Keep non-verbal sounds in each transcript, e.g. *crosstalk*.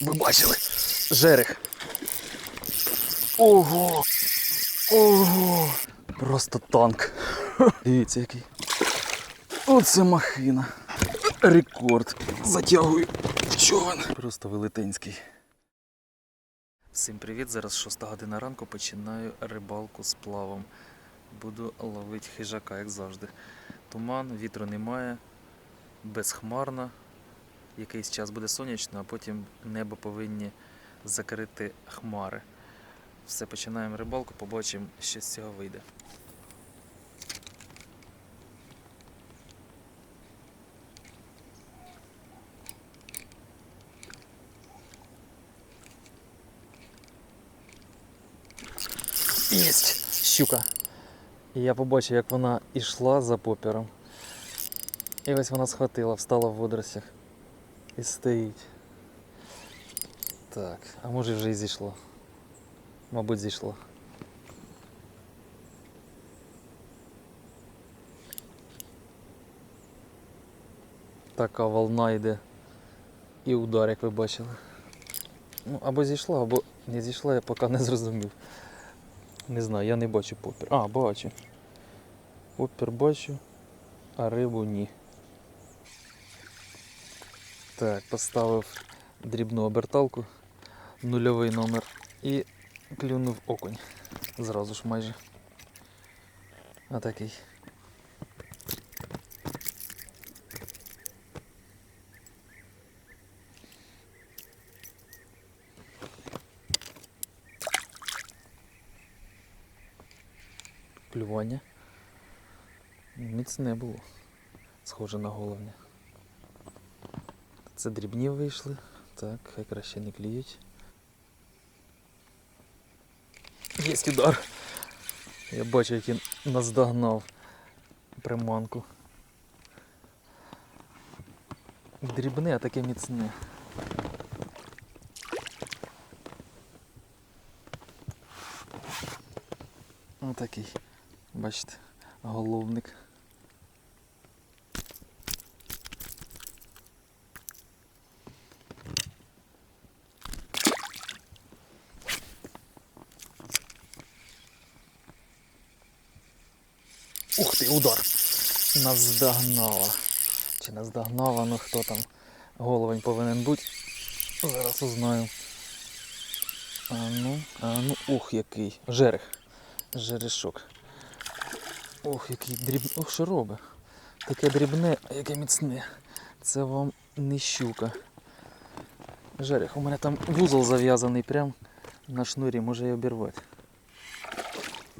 Ви бачили? Жерех. Ого! Ого! Просто танк. *laughs* Дивіться який. Оце махина. Рекорд. Затягую човен. Просто велетенський. Всім привіт! Зараз 6 година ранку починаю рибалку з плавом. Буду ловити хижака, як завжди. Туман, вітру немає, безхмарно. Якийсь час буде сонячно, а потім небо повинні закрити хмари. Все, починаємо рибалку, побачимо, що з цього вийде. Єсть щука. Я побачив, як вона йшла за попером. І ось вона схватила, встала в водоростях. І стоїть. Так, а може вже і зійшло. Мабуть, зійшло. Така волна йде. І удар, як ви бачили. Ну, або зійшла, або не зійшла, я поки не зрозумів. Не знаю, я не бачу попір. А, бачу. Попір бачу, а рибу ні. Так, поставив дрібну оберталку, нульовий номер і клюнув окунь. Зразу ж майже. Отакий. Клювання. Міцне було. Схоже на головне. Це дрібні вийшли. Так, хай краще не кліють. Є удар. Я бачу, як він наздогнав приманку. Дрібне, а таке міцне. Отакий. Бачите, головник. Ух ти, удар! Наздогнала. Чи наздогнала, ну хто там головень повинен бути. Зараз узнаю. А ну, а ну, ух, який. Жерех. Жерешок. Ох, який дрібний. Ох, що робить. Таке дрібне, а яке міцне. Це вам не щука. Жерех, у мене там вузол зав'язаний прям на шнурі, може й обірвати.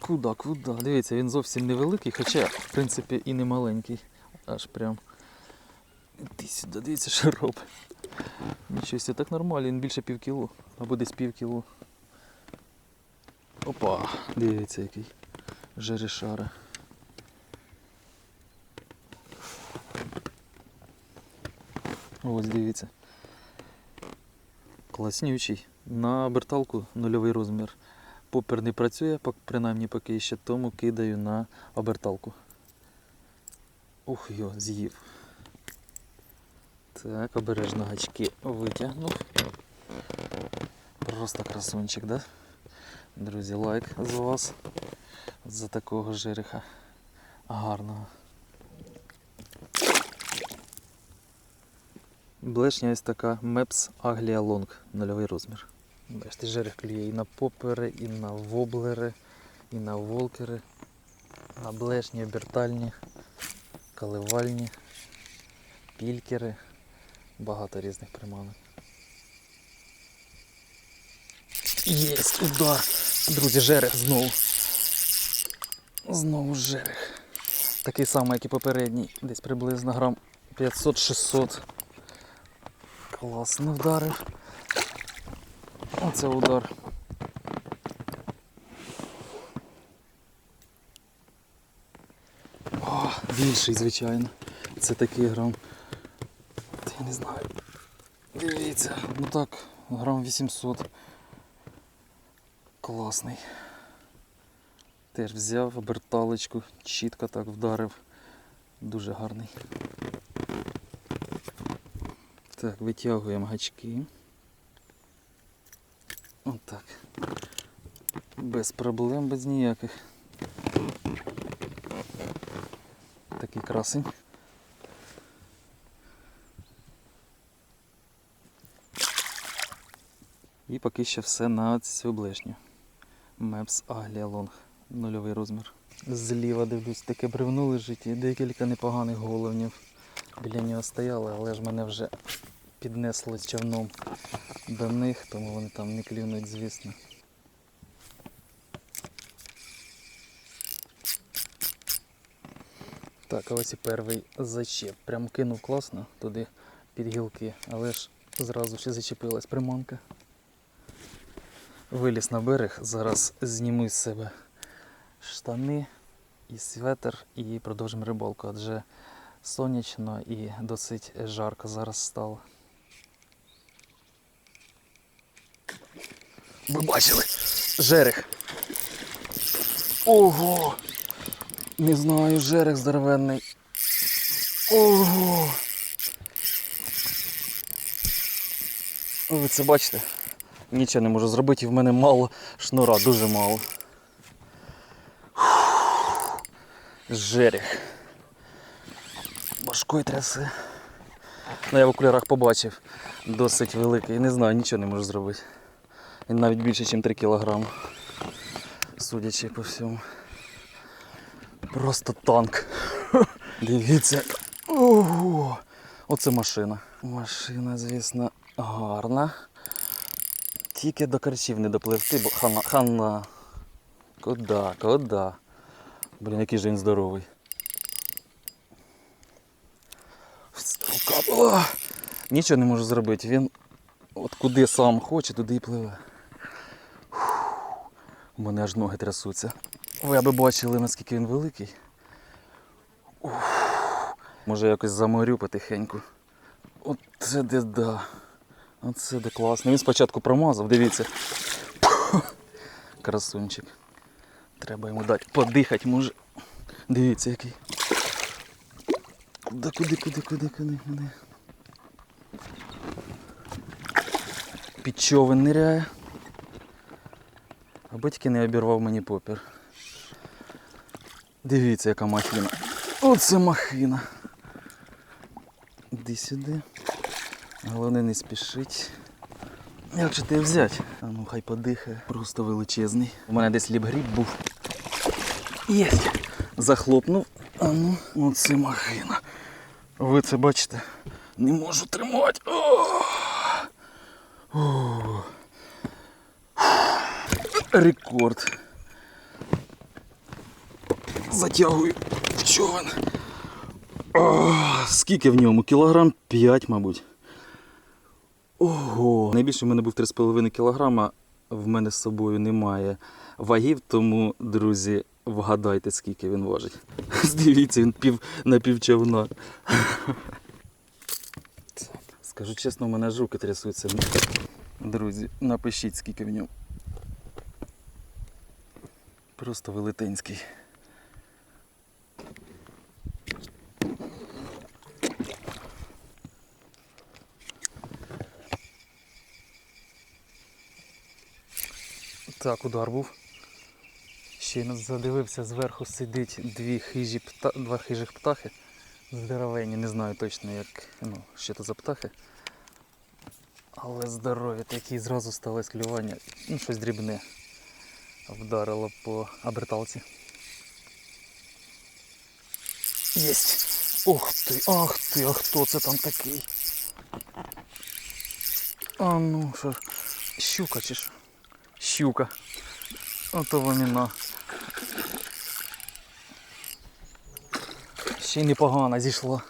Куда, куда? Дивіться, він зовсім невеликий, хоча, в принципі, і не маленький. Аж прям. Іди сюди, дивіться, що робить. Нічого себе, так нормально, він більше пів кіло. Або десь пів кіло. Опа, дивіться який. Жерешара. Ось дивіться. Класнючий. На оберталку нульовий розмір. Попер не працює, принаймні поки ще тому кидаю на оберталку. Ух, йо, з'їв. Так, обережно гачки витягнув. Просто красунчик, да? Друзі, лайк за вас. За такого жереха гарного. Блешня ось така Meps Aglia Long, нульовий розмір. Бачите, жерех клює і на попери, і на воблери, і на волкери, на блешні, обертальні, каливальні, пількери. Багато різних приманок. Єсть удар! Друзі, жерех знову. Знову жерех. Такий самий, як і попередній. Десь приблизно грам 500-600. Класно вдарив. Оце удар. О, більший, звичайно. Це такий грам. Я не знаю. Дивіться, ну так, грам 800. Класний. Теж взяв оберталочку, чітко так вдарив. Дуже гарний. Так, витягуємо гачки. Отак. Без проблем, без ніяких. Такий красень. І поки що все на цю ближню. Мепс Аглія Лонг. Нульовий розмір. Зліва дивлюсь, таке бревно лежить і декілька непоганих головнів. Біля нього стояли, але ж мене вже піднесло човном до них, тому вони там не клюнуть, звісно. Так, а ось і перший зачеп. Прям кинув класно туди під гілки, але ж зразу ще зачепилась приманка. Виліз на берег, зараз зніму з себе штани і светр і продовжимо рибалку, адже сонячно і досить жарко зараз стало. Ви бачили? Жерех. Ого! Не знаю, жерех здоровенний. Ого! Ви це бачите? Нічого не можу зробити, і в мене мало шнура, дуже мало. Жерех. Важкої тряси. Ну я в окулярах побачив. Досить великий. Не знаю, нічого не можу зробити. Він навіть більше, ніж 3 кг. Судячи по всьому. Просто танк. *laughs* Дивіться. Ого! Оце машина. Машина, звісно, гарна. Тільки до корчів не допливти, бо хана. хана. Куда, куда? Блін, який же він здоровий. Сука, о! Нічого не можу зробити. Він от куди сам хоче, туди і пливе. У мене аж ноги трясуться. Ви аби бачили, наскільки він великий. Ух. Може якось заморю потихеньку. Оце де да. Оце де класно. Він спочатку промазав, дивіться. Красунчик. Треба йому дати подихати, може. Дивіться який. Куди, куди, куди, куди, куди, куди. Під човен ниряє. Аби тільки не обірвав мені попір. Дивіться, яка махіна. Оце махина. Іди сюди. Головне не спішить. Як же ти взяти? А ну хай подихає. Просто величезний. У мене десь ліпгріб був. Єсть! Захлопнув. А ну, оце махина. Ви це бачите? Не можу тримати. О! О! Рекорд. Затягую човен. О, скільки в ньому? Кілограм 5, мабуть. Ого! Найбільше в мене був 3,5 кілограма. В мене з собою немає вагів, тому, друзі, вгадайте, скільки він важить. *laughs* Дивіться, він пів на пів човна. *laughs* Скажу чесно, у мене аж руки трясуться. Друзі, напишіть, скільки в ньому. Просто велетенський. Так, удар був. Ще Щойно задивився, зверху сидить дві хижі пта... два хижих птахи. Здоровенні, не знаю точно, як, ну, що це за птахи. Але здорові такі зразу сталося клювання. Ну, щось дрібне. Вдарило по оберталці. Єсть! Ох ти, ах ти, а хто це там такий? А ну що, ж, щука чи що? Щука. Ото ваміна. Ще й непогано зійшла.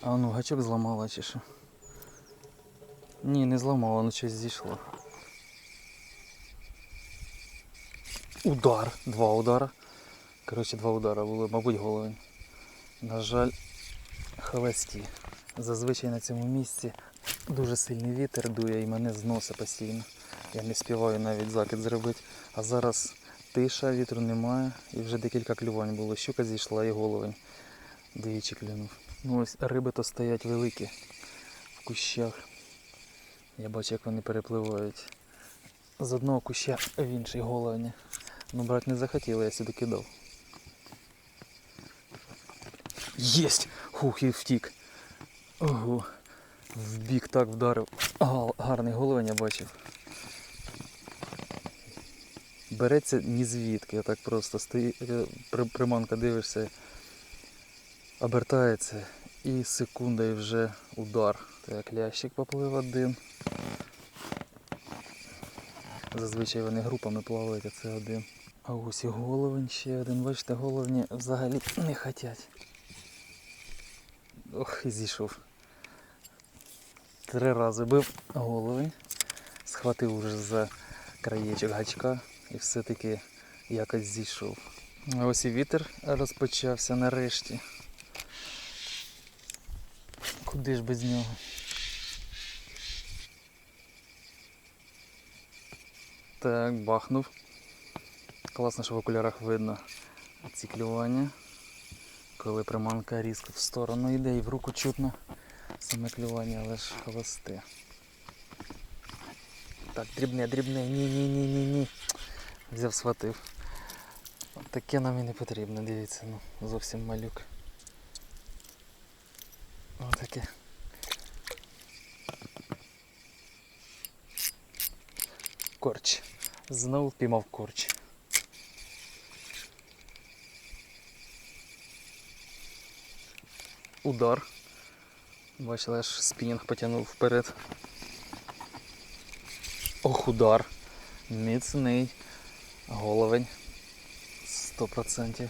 А ну, гачок зламала чи що? Ні, не зламала, ну щось зійшло. Удар. Два удара. Коротше, два удара були, мабуть, головень. На жаль, холості. Зазвичай на цьому місці дуже сильний вітер дує і мене зносить постійно. Я не співаю навіть закид зробити. А зараз тиша, вітру немає і вже декілька клювань було. Щука зійшла і головень. Двічі клюнув. Ну ось риби то стоять великі в кущах. Я бачу, як вони перепливають. з одного куща в інший головні. Ну, брати не захотіли, я сюди кидав. Єсть! Хух, і втік. Ого. В бік так вдарив. Гал- гарний головень я бачив. Береться ні звідки, я так просто стоїть, е, при- приманка дивишся, обертається і секунда і вже удар. Так, лящик поплив один. Зазвичай вони групами плавають, а це один. А ось і головень ще один. Бачите, головні взагалі не хотять. Ох, і зійшов. Три рази бив головень, схватив уже за краєчок гачка і все-таки якось зійшов. А ось і вітер розпочався нарешті. Куди ж без нього? Так, бахнув. Класно, що в окулярах видно ці клювання. Коли приманка різко в сторону йде і в руку чутно саме клювання, але ж холосте. Так, дрібне, дрібне, ні-ні-ні-ні-ні. Взяв схватив. Таке нам і не потрібно, дивіться, ну, зовсім малюк. Отаке. Корч. Знову піймав корч. Удар. Бачили, аж спінінг потягнув вперед. Ох, удар. Міцний. Головень. 100%.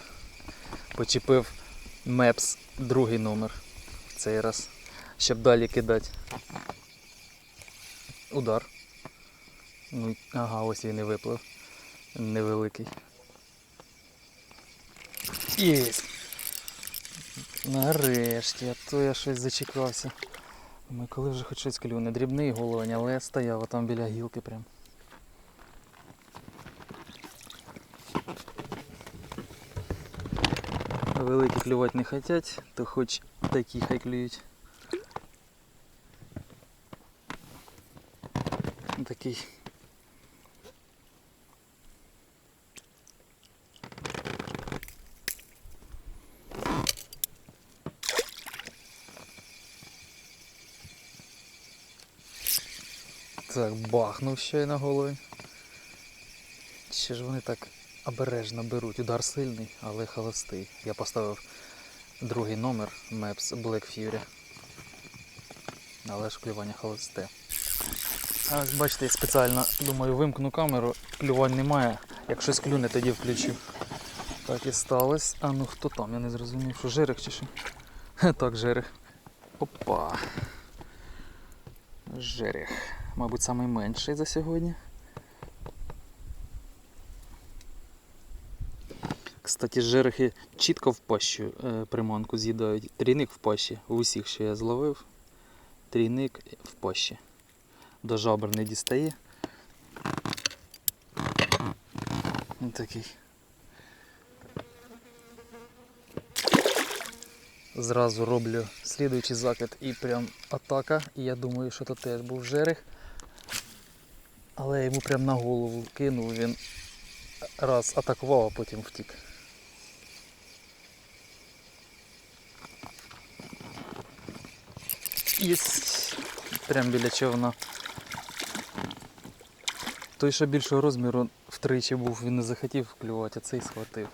Почепив Мепс другий номер. Цей раз. Щоб далі кидати. Удар. Ну, ага, ось він і виплив. Невеликий. Єсть. Нарешті, а то я щось зачекався. Ми коли вже хоч щось клюне. Дрібний головень, але стояв там біля гілки прям. Великі клювати не хочуть, то хоч такі хай клюють. Такий. Так, бахнув ще й на голові. Ще ж вони так обережно беруть. Удар сильний, але холостий. Я поставив другий номер Maps Black Fury. Але ж клювання холосте. А бачите, я спеціально думаю, вимкну камеру, клювань немає. Як щось клюне, тоді включу. Так і сталося. А ну хто там? Я не зрозумів, що жерех чи що? Так, жерех. Опа. Жерех. Мабуть, найменший за сьогодні. Кстати, жерехи чітко в пащу е, приманку з'їдають. Трійник в пащі. В усіх, що я зловив. Трійник в пащі. До жабр не дістає. Такий. Зразу роблю слідуючий закид і прям атака. І я думаю, що це теж був жерех. Але я йому прям на голову кинув, він раз атакував, а потім втік. Єсть. Прям біля човна. Той, що більшого розміру втричі був, він не захотів клювати, а цей схватив.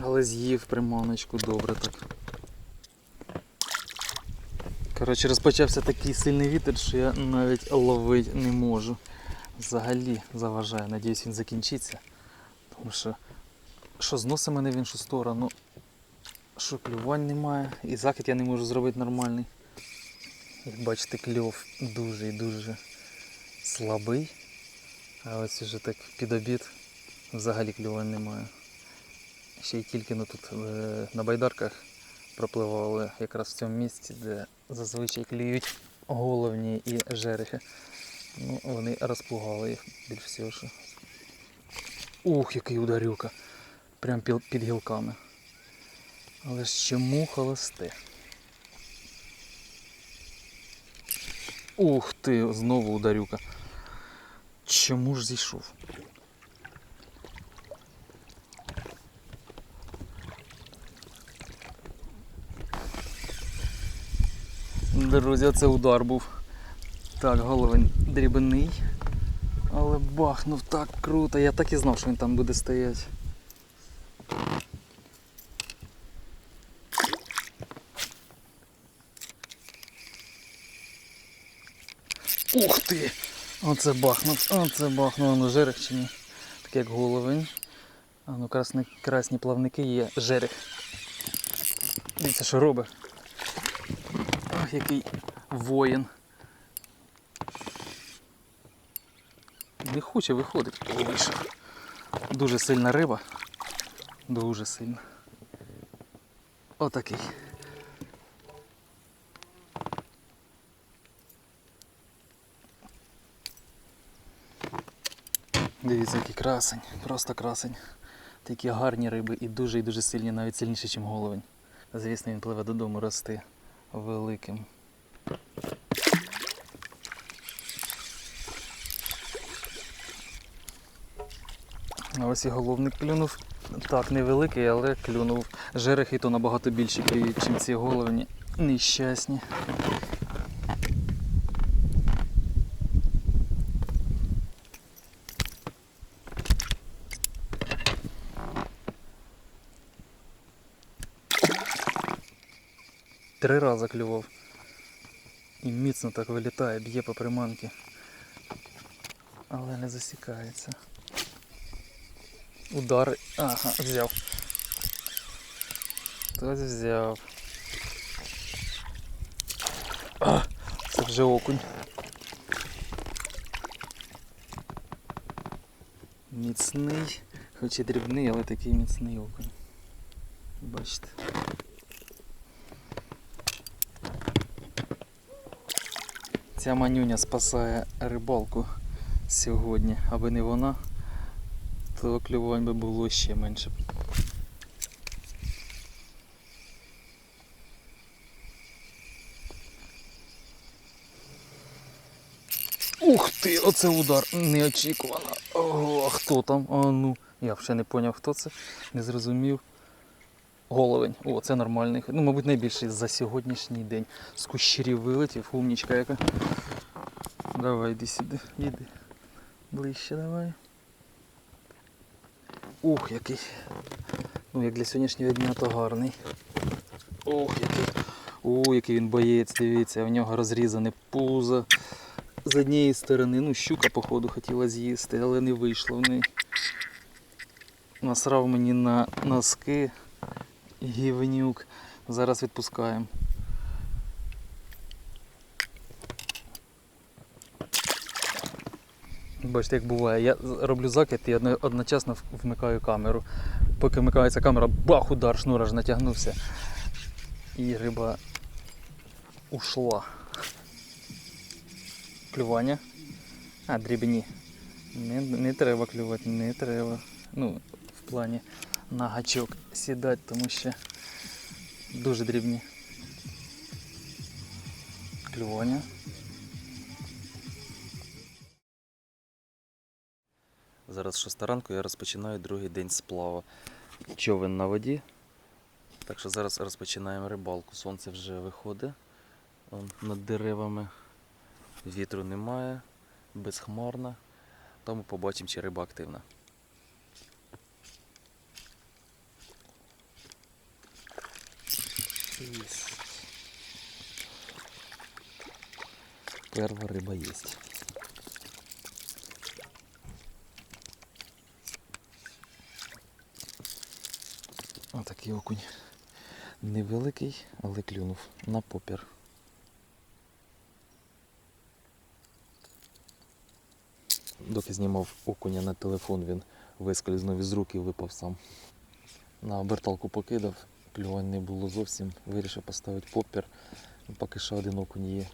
Але з'їв приманочку добре так. Коротше, розпочався такий сильний вітер, що я навіть ловити не можу. Взагалі заважає. Надіюсь, він закінчиться. Тому що що зносить мене в іншу сторону, що клювань немає, і закид я не можу зробити нормальний. Як бачите, кльов дуже і дуже слабий. А ось уже так під обід взагалі клювань немає. Ще й тільки ну, тут е, на байдарках пропливали якраз в цьому місці, де зазвичай кліють головні і жерехи. Ну, Вони розпугали їх більш всього. що. Ух, який ударюка. Прям під гілками. Але ж чому холости? Ух ти, знову ударюка. Чому ж зійшов? Друзі, це удар був. Так, головень дрібний. Але бахнув так круто. Я так і знав, що він там буде стояти. Ух ти! Оце бахнув, оце бахнув, ну жерех чи ні? Так як головень. А ну красні, красні плавники є жерех. Дивіться, що робить. Ох, який воїн. Не хоче виходить. Вийшов. Дуже сильна риба. Дуже сильна. Отакий. Дивіться, який красень, просто красень. Такі гарні риби і дуже і дуже сильні, навіть сильніші, ніж головень. Звісно, він пливе додому рости великим. Ось і головник клюнув. Так, невеликий, але клюнув. Жерехи то набагато більші клюють, ніж ці головні. Нещасні. Три рази клював. І міцно так вилітає, б'є по приманці. Але не засікається. Удар. Ага, взяв. Хтось взяв. А, це вже окунь. Міцний, хоч і дрібний, але такий міцний окунь. Бачите. Ця манюня спасає рибалку сьогодні, аби не вона, то клювань би було ще менше. Ух ти, оце удар неочікувано. О, хто там? А ну, я ще не зрозумів, хто це, не зрозумів. Головень. О, це нормальний. Ну, мабуть, найбільший за сьогоднішній день. З кущерів вилетів, умнічка яка. Давай, йди сюди, йди. Ближче давай. Ух, який. Ну, як для сьогоднішнього дня, то гарний. Ух, який. О, який він боєць, дивіться, в нього розрізане пузо. З однієї сторони, ну, щука, походу, хотіла з'їсти, але не вийшло в неї. Насрав мені на носки. Гівнюк. Зараз відпускаємо. Бачите, як буває. Я роблю закид і одночасно вмикаю камеру. Поки вмикається камера, бах, удар, шнур аж натягнувся. І риба ушла. Клювання. А, дрібні. Не, не треба клювати, не треба. Ну, в плані на гачок сідати, тому що дуже дрібні. Клювання. Зараз шоста ранку я розпочинаю другий день сплаву. Човен на воді. Так що зараз розпочинаємо рибалку. Сонце вже виходить он, над деревами. Вітру немає, безхмарно. Тому побачимо, чи риба активна. Есть. Первая рыба Отакий окунь. Невеликий, але клюнув на попір. Доки знімав окуня на телефон, він вискользнув із рук і випав сам. На оберталку покидав, клювань не було зовсім, вирішив поставити попір, поки ще один окунь є.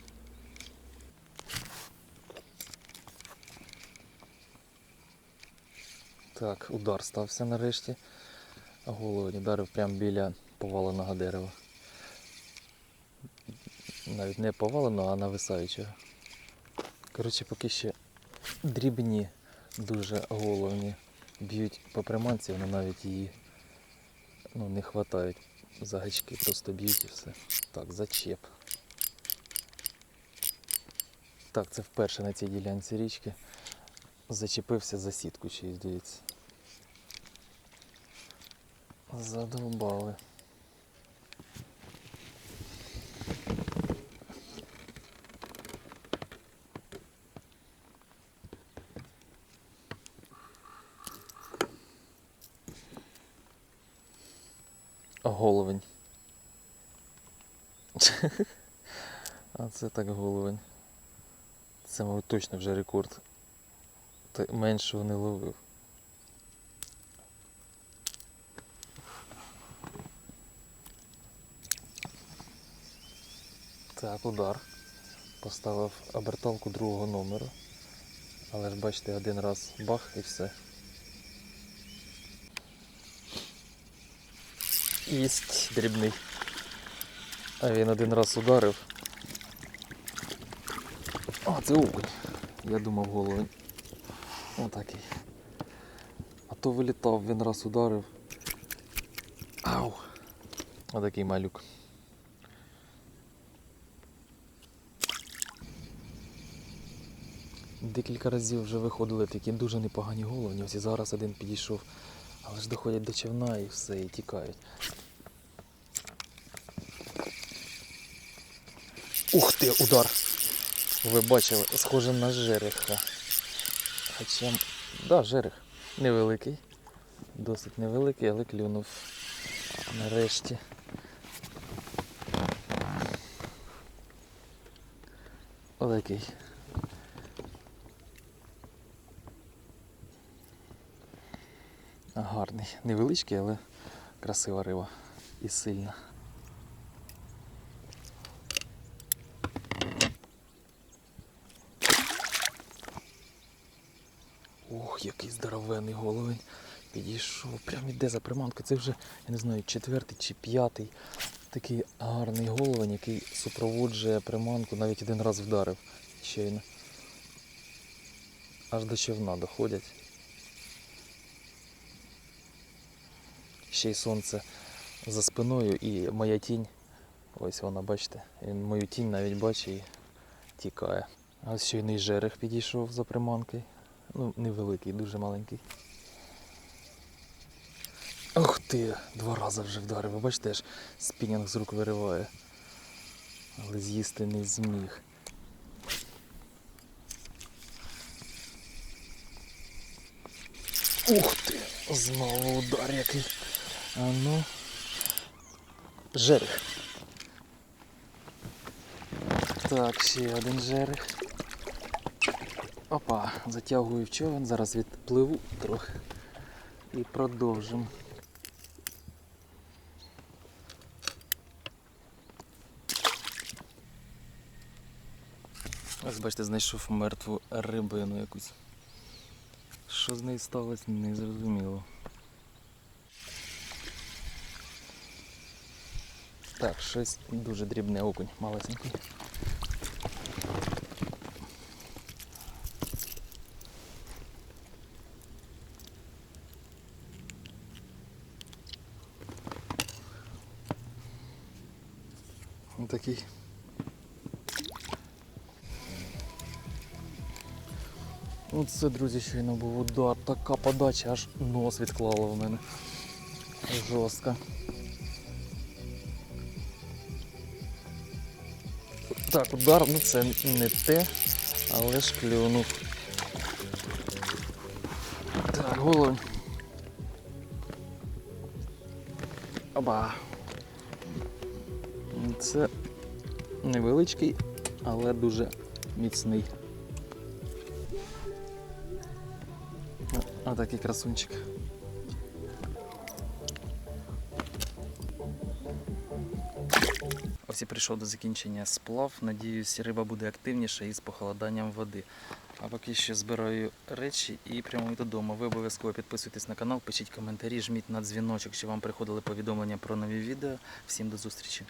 Так, удар стався нарешті. Голову ударив прямо біля поваленого дерева. Навіть не поваленого, а нависаючого. Коротше, поки ще дрібні, дуже головні б'ють по приманці, вони навіть її ну, не хватають за гачки, просто б'ють і все. Так, зачеп. Так, це вперше на цій ділянці річки. Зачепився за сітку чиїсь, здається. Задовбали. Головень. *laughs* А це так головень. Це, мабуть, точно вже рекорд. Меншого не ловив. Так, удар. Поставив оберталку другого номеру. Але ж бачите, один раз бах і все. Єсть дрібний. А він один раз ударив. А, це окунь. Я думав головень. Отакий. А то вилітав, він раз ударив. Ау! Отакий малюк. Декілька разів вже виходили такі дуже непогані головні. Ось і зараз один підійшов. Але ж доходять до човна і все, і тікають. Ух ти, удар! Ви бачили, схоже на жереха. Хоча, да, жерех. Невеликий. Досить невеликий, але клюнув нарешті. Отакий. Гарний. Невеличкий, але красива риба і сильна. Ох, який здоровенний головень. Підійшов, прям іде за приманкою. Це вже, я не знаю, четвертий чи п'ятий. Такий гарний головень, який супроводжує приманку, навіть один раз вдарив щойно. Аж до човна доходять. Ще й сонце за спиною і моя тінь. Ось вона, бачите, він мою тінь навіть бачить і тікає. А ось щойно і жерех підійшов за приманкою. Ну, невеликий, дуже маленький. Ух ти! Два рази вже вдарив. Ви бачите, аж спінінг з рук вириває. Але з'їсти не зміг. Ух ти! Знову удар який. А ну. Жерех. Так, ще один жерех. Опа, затягую в човен, зараз відпливу трохи і продовжимо. Ось бачите, знайшов мертву рибину якусь. Що з нею сталося, не зрозуміло. Так, щось дуже дрібне окунь, малесенький. Такий. Оце, друзі, щойно був удар. Така подача, аж нос відклала в мене. Жорстко. Так, удар, ну це не те, але ж клюнув. Так, голову. Оба. Це невеличкий, але дуже міцний. Отакий красунчик. Ось і прийшов до закінчення сплав. Надіюсь, риба буде активніша із похолоданням води. А поки що збираю речі і прямую додому. Ви обов'язково підписуйтесь на канал, пишіть коментарі, жміть на дзвіночок, що вам приходили повідомлення про нові відео. Всім до зустрічі!